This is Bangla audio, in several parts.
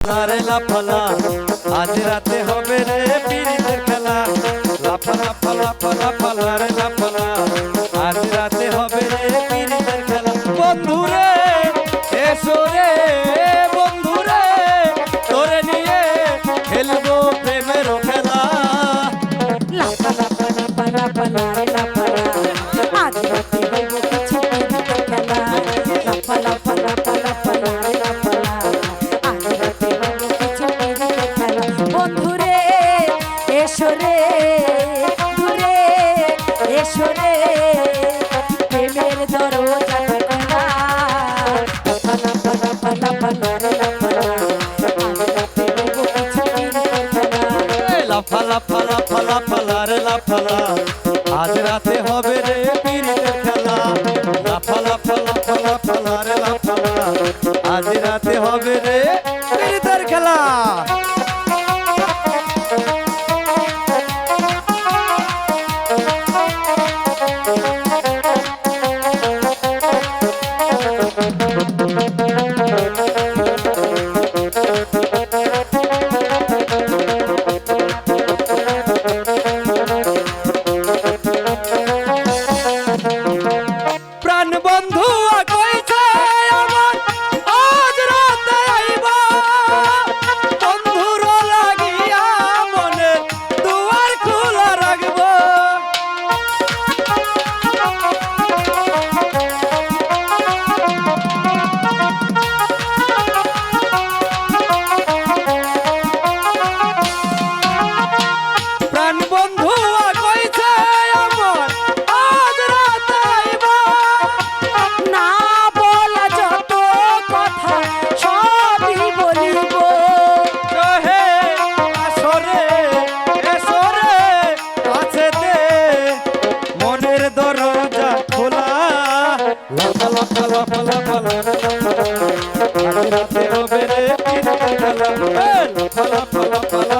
তারে লাফালা আজ রাতে হবে রে পিড়িতের খেলা লাফালা ফালা ফালা ফালা রে লাফালা আজ রাতে হবে রে পিড়িতের খেলা বন্ধু রে এসো রে বন্ধু রে তোরে নিয়ে খেলব প্রেমের খেলা লাফালা ফালা ফালা ফালা রে পীর দেখা বন্ধু পালা পালা পালা পালা পালা পালা পালা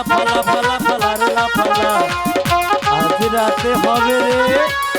লাফালা পালা পালা পালা রে লাফালা আজ রাতে হবে রে।